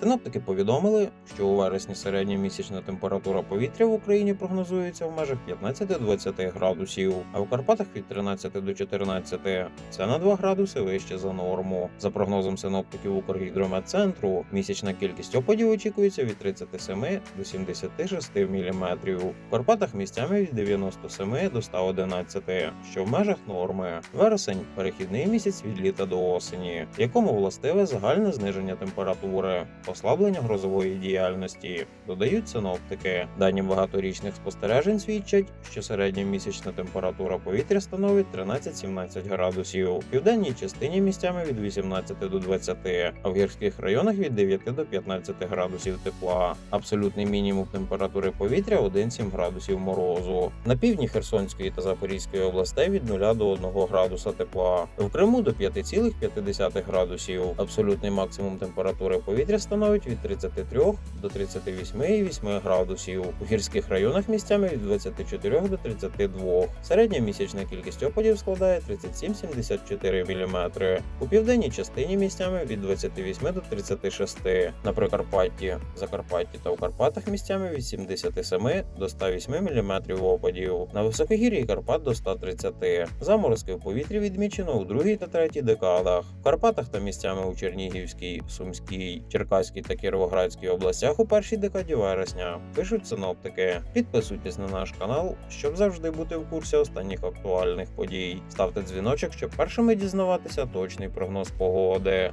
Синоптики повідомили, що у вересні середня місячна температура повітря в Україні прогнозується в межах 15-20 градусів, а в Карпатах від 13 до 14. Це на 2 градуси вище за норму. За прогнозом синоптиків Укргідрометцентру, місячна кількість опадів очікується від 37 до 76 мм. В Карпатах місцями від 97 до 111, що в межах норми. Вересень перехідний місяць від літа до осені, якому властиве загальне зниження температури, послаблення грозової діяльності. Додають синоптики. Дані багаторічних спостережень свідчать, що середня місячна температура повітря становить 13-17 градусів, в південній частині місцями від 18 до 20, а в гірських районах від 9 до 15 градусів тепла. Абсолютний мінімум температури повітря 1-7 градусів морозу. На півдні Херсонської та Запорізької областей від 0 до 1 градуса тепла. В Криму до 5,5 градусів. Абсолютний максимум температури повітря становить від 33 до 38,8 градусів. У гірських районах місцями від 24 до 32. Середня місячна кількість опадів складає 37-74 мм. У південній частині місцями від 28 до 36. На Прикарпатті, Закарпатті та у Карпатах місцями від 77 до 108 мм опадів. На високогір'ї Карпат до 130. Заморозки в повітрі відмічено у другій та третій декадах. В Карпатах та місцями у Чернігівській, Сумській, Черкаській та Кіровоградській областях у першій декаді вересня. Пишуть синоптики. Підписуйтесь на наш канал, щоб завжди бути в курсі останніх актуальних подій. Ставте дзвіночок, щоб першими дізнаватися точний прогноз погоди.